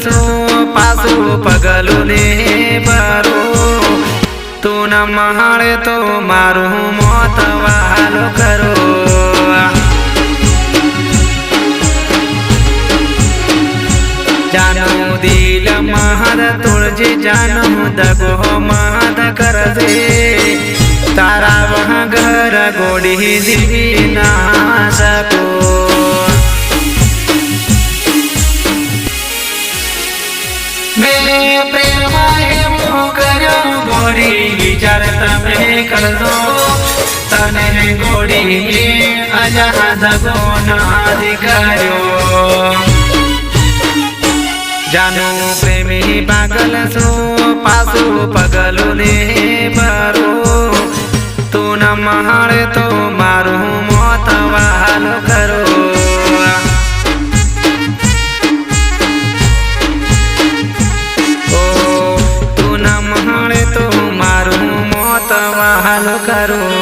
છું પાછું પગલું ને ભરું તું ન મહાળે તો મારું મોત વાલો કરો જાનું દિલ મહદ તુળજી જાનું દગો મહાદ કરજે તારા વહ ઘર ગોડી દીવી ના મેં પ્રેમમાં કર્યો ગોરી વિચાર તમે કરજો તને ગોડી અજાદ ગોના દીકર્યો જાનું પ્રેમી પાગલ છું પાછું પગલું ને મારું તું ન મહાળે તો મારું મોત વાલ વહાલ કરું.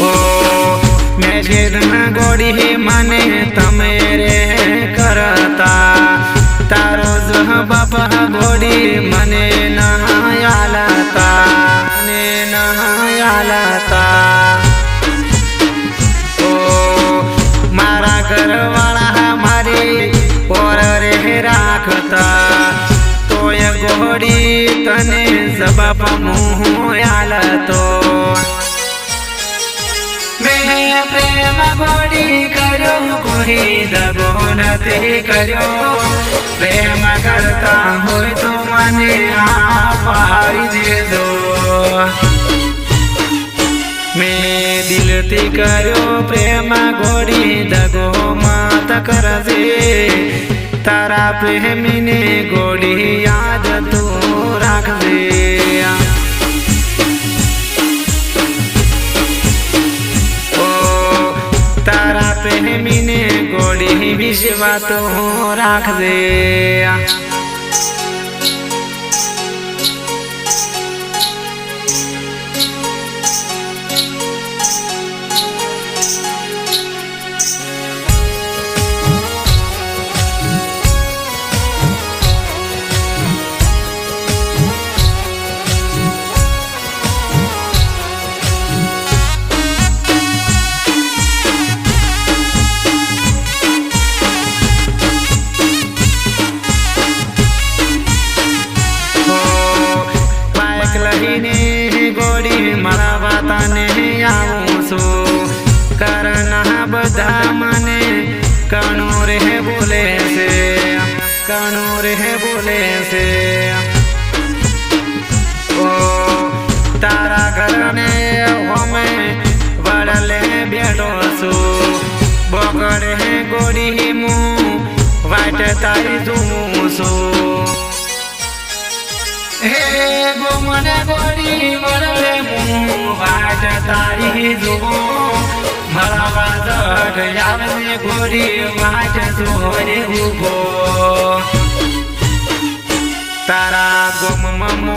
ઓ મેઘેદના મને. ઘરવાળા મારી ઓર રે રાખતા. તોય ગોડી તને સબબ મું આલતો કર્યો નથી કર્યો. પ્રેમ કરતા હોય તો મને આ દેજો દિલથી કર્યો પ્રેમ ગોડી દગો માત કરજે. તારા પ્રેમીને ગોડી યાદ તું રાખજે. તારા પ્રેમીને ગોડી વિશ્વા તું રાખજે. કણો રે બોલે છે ઓ તારા ઘરને અમે વડલે બેઠો છું બગડે ગોડી હું વાટ તારી જોઉં છું હે ગોમને ગોડી વડલે હું વાટ તારી મારા આવે ગોડી વાટ જોરે ઊભો. તારા ગોમ મમુ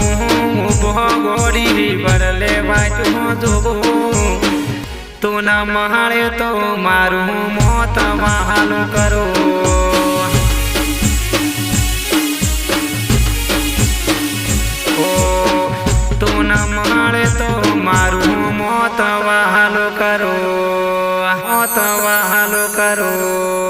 ઊભો ગોડી વડલે વાટ જુઓ તું ના મહાળે તો મારું મોત વહાલું કરો. તું ના મળે તો મારું મોત વહાલો કરો. आत्मा वा